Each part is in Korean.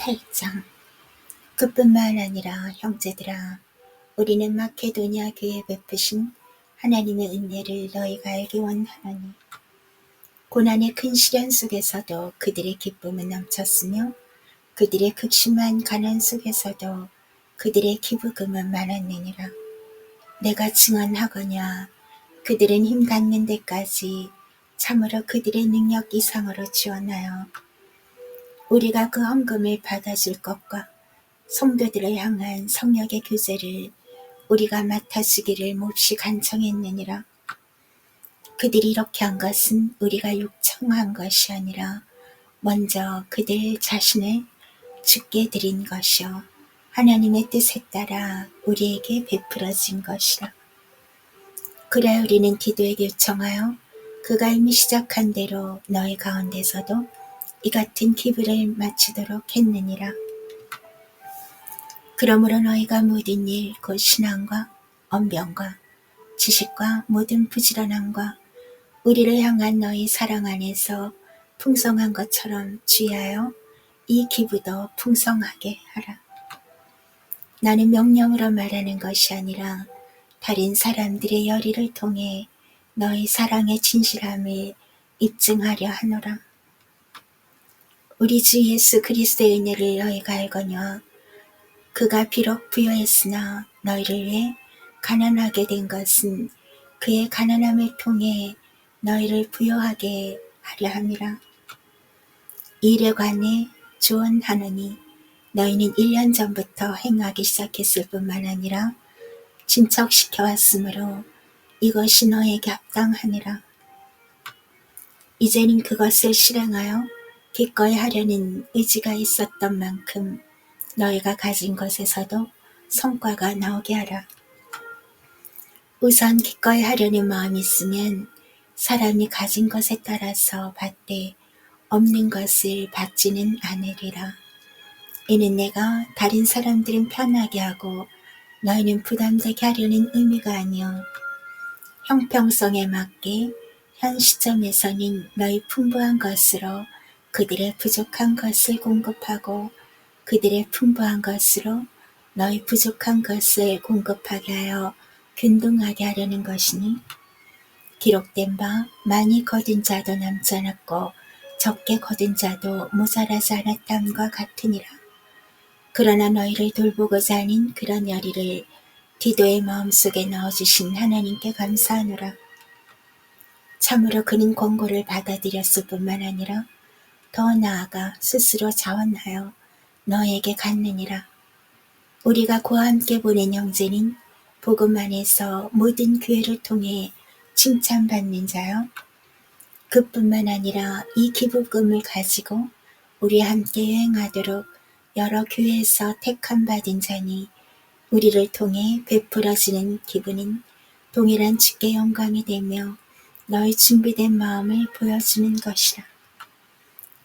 8장 그뿐만 아니라 형제들아 우리는 마케도니아 교회에 베푸신 하나님의 은혜를 너희가 알기 원하노니 고난의 큰 시련 속에서도 그들의 기쁨은 넘쳤으며 그들의 극심한 가난 속에서도 그들의 기부금은 많았느니라. 내가 증언하거냐? 그들은 힘 닿는 데까지 참으로 그들의 능력 이상으로 지원하여 우리가 그 헌금을 받아줄 것과 성도들을 향한 성령의 교제를 우리가 맡아주기를 몹시 간청했느니라. 그들이 이렇게 한 것은 우리가 요청한 것이 아니라 먼저 그들 자신을 죽게 드린 것이요 하나님의 뜻에 따라 우리에게 베풀어진 것이라. 그래 우리는 기도에게 요청하여 그가 이미 시작한 대로 너희 가운데서도 이 같은 기부를 마치도록 했느니라. 그러므로 너희가 모든 일, 곧 신앙과 언병과 지식과 모든 부지런함과 우리를 향한 너희 사랑 안에서 풍성한 것처럼 주의하여 이 기부도 풍성하게 하라. 나는 명령으로 말하는 것이 아니라 다른 사람들의 열의를 통해 너희 사랑의 진실함을 입증하려 하노라. 우리 주 예수 그리스도의 은혜를 너희가 알거니와 그가 비록 부여했으나 너희를 위해 가난하게 된 것은 그의 가난함을 통해 너희를 부여하게 하려 함이라. 일에 관해 조언하노니 너희는 1년 전부터 행하기 시작했을 뿐만 아니라 진척시켜 왔으므로 이것이 너에게 합당하니라. 이제는 그것을 실행하여 기꺼이 하려는 의지가 있었던 만큼 너희가 가진 것에서도 성과가 나오게 하라. 우선 기꺼이 하려는 마음이 있으면 사람이 가진 것에 따라서 받되 없는 것을 받지는 않으리라. 이는 내가 다른 사람들은 편하게 하고 너희는 부담되게 하려는 의미가 아니요 형평성에 맞게 현 시점에서는 너희 풍부한 것으로 그들의 부족한 것을 공급하고 그들의 풍부한 것으로 너희 부족한 것을 공급하게 하여 균등하게 하려는 것이니 기록된 바 많이 거둔 자도 남지 않았고 적게 거둔 자도 모자라지 않았담과 같으니라. 그러나 너희를 돌보고자 하는 그런 열의를 디도의 마음속에 넣어주신 하나님께 감사하노라. 참으로 그는 권고를 받아들였을 뿐만 아니라 더 나아가 스스로 자원하여 너에게 갔느니라. 우리가 그와 함께 보낸 형제는 복음 안에서 모든 교회를 통해 칭찬받는 자요. 그뿐만 아니라 이 기부금을 가지고 우리 함께 여행하도록 여러 교회에서 택함 받은 자니 우리를 통해 베풀어지는 기분은 동일한 주께 영광이 되며 너희 준비된 마음을 보여주는 것이라.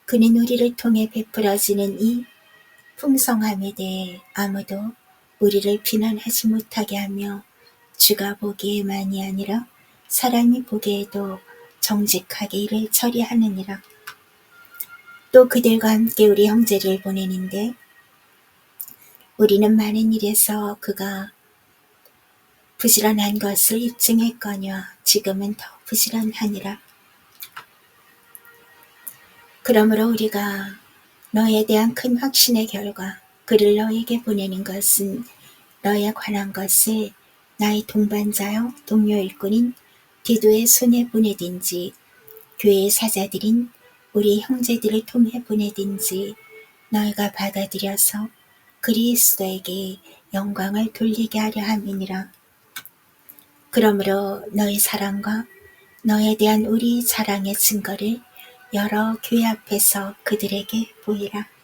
그는 우리를 통해 베풀어지는 이 풍성함에 대해 아무도 우리를 비난하지 못하게 하며 주가 보기에만이 아니라 사람이 보기에도 정직하게 일을 처리하느니라. 또 그들과 함께 우리 형제를 보내는데 우리는 많은 일에서 그가 부지런한 것을 입증했거니와 지금은 더 부지런하니라. 그러므로 우리가 너에 대한 큰 확신의 결과 그를 너에게 보내는 것은 너에 관한 것을 나의 동반자여 동료 일꾼인 디도의 손에 보내든지 교회의 사자들인 우리 형제들을 통해 보내든지 너희가 받아들여서 그리스도에게 영광을 돌리게 하려 함이니라. 그러므로 너희 사랑과 너에 대한 우리 자랑의 증거를 여러 교회 앞에서 그들에게 보이라.